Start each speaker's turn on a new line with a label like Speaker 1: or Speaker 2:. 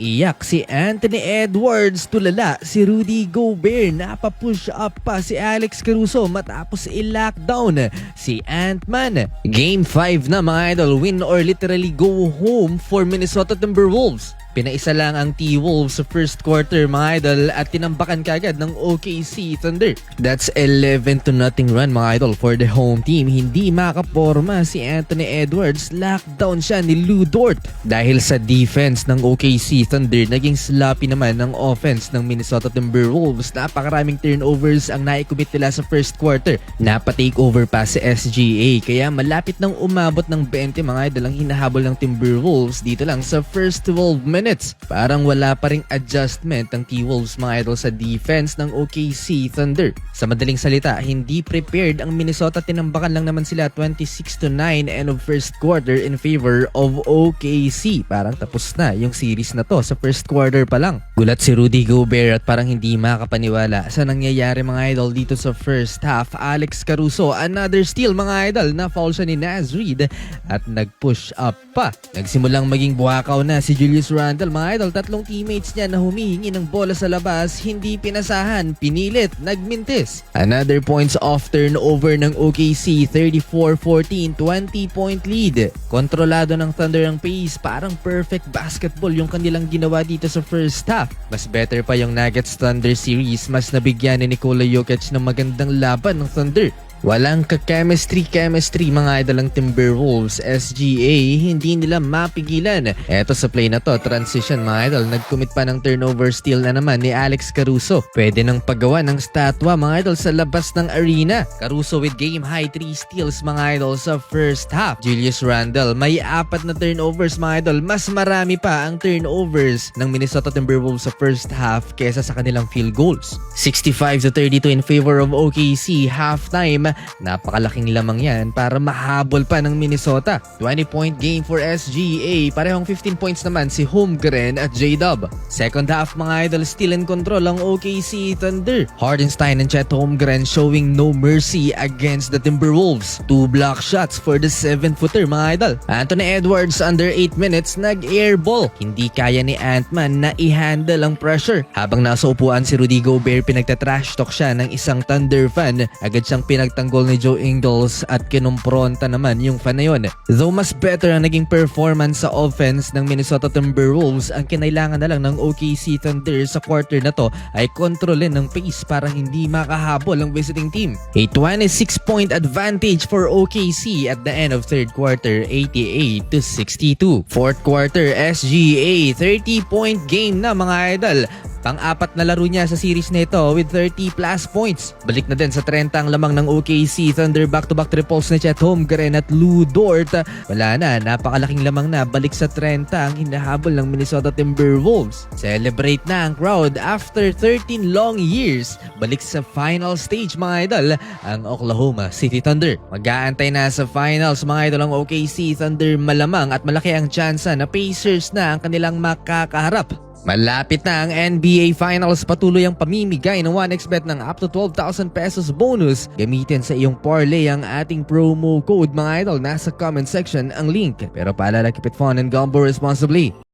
Speaker 1: Iyak si Anthony Edwards, tulala si Rudy Gobert, napapush up pa si Alex Caruso matapos i-lockdown si Ant-Man. Game 5 na mga idol, win or literally go home for Minnesota Timberwolves. Pinaisa lang ang T-Wolves sa first quarter mga idol at tinambakan kagad ng OKC Thunder. That's 11 to nothing run mga idol for the home team. Hindi makaporma si Anthony Edwards. Lockdown siya ni Lou Dort. Dahil sa defense ng OKC Thunder, naging sloppy naman ng offense ng Minnesota Timberwolves. Napakaraming turnovers ang naikumit nila sa first quarter. Napa-take over pa si SGA kaya malapit nang umabot ng 20 mga idol ang hinahabol ng Timberwolves dito lang sa first 12 minutes. Parang wala pa ring adjustment ang T-Wolves mga idol sa defense ng OKC Thunder. Sa madaling salita, hindi prepared ang Minnesota. Tinambakan lang naman sila 26 to 9 end of first quarter in favor of OKC. Parang tapos na yung series na to sa first quarter pa lang. Gulat si Rudy Gobert at parang hindi makapaniwala sa nangyayari mga idol dito sa first half. Alex Caruso, another steal mga idol na foul siya ni Naz Reid at nag-push up pa. Nagsimulang maging buhakaw na si Julius Randle mga idol. Tatlong teammates niya na humihingi ng bola sa labas, hindi pinasahan, pinilit, nagmintis. Another points off turnover ng OKC, 34-14, 20 point lead. Kontrolado ng Thunder ang pace, parang perfect basketball yung kanilang ginawa dito sa first half. Mas better pa yung Nuggets Thunder series, mas nabigyan ni Nikola Jokic ng magandang laban ng Thunder. Walang ka-chemistry-chemistry mga idol ng Timberwolves. SGA, hindi nila mapigilan. Eto sa play na to, transition mga idol. Nag-commit pa ng turnover steal na naman ni Alex Caruso. Pwede nang paggawa ng statwa mga idol sa labas ng arena. Caruso with game high 3 steals mga idol sa first half. Julius Randle, may apat na turnovers mga idol. Mas marami pa ang turnovers ng Minnesota Timberwolves sa first half kesa sa kanilang field goals. 65 to 32 in favor of OKC halftime. Napakalaking lamang yan para mahabol pa ng Minnesota. 20-point game for SGA. Parehong 15 points naman si Holmgren at J-Dub. Second half mga idol still in control ang OKC Thunder. Hardenstein and Chet Holmgren showing no mercy against the Timberwolves. Two block shots for the 7-footer mga idol. Anthony Edwards under 8 minutes nag-airball. Hindi kaya ni Ant-Man na i-handle ang pressure. Habang nasa upuan si Rudy Gobert pinagtatrash talk siya ng isang Thunder fan. Agad siyang pinagtanggol ni Joe Ingles at kinumpronta naman yung fan na yun. Though mas better ang naging performance sa offense ng Minnesota Timberwolves, ang kinailangan na lang ng OKC Thunder sa quarter na to ay kontrolin ng pace para hindi makahabol ang visiting team. A 26-point advantage for OKC at the end of third quarter, 88 to 62. Fourth quarter, SGA, 30-point game na mga idol. Pang-apat na laro niya sa series nito with 30 plus points. Balik na din sa 30 ang lamang ng OKC Thunder back-to-back triples ni Chet Holmgren at Lou Dort. Wala na, napakalaking lamang na balik sa 30 ang hinahabol ng Minnesota Timberwolves. Celebrate na ang crowd after 13 long years. Balik sa final stage mga idol ang Oklahoma City Thunder. Mag-aantay na sa finals mga idol ang OKC Thunder malamang at malaki ang tsansa na Pacers na ang kanilang makakaharap. Malapit na ang NBA Finals. Patuloy ang pamimigay ng 1xBet ng up to 12,000 pesos bonus. Gamitin sa iyong parlay ang ating promo code mga idol. Nasa comment section ang link. Pero paalala keep it fun and gamble responsibly.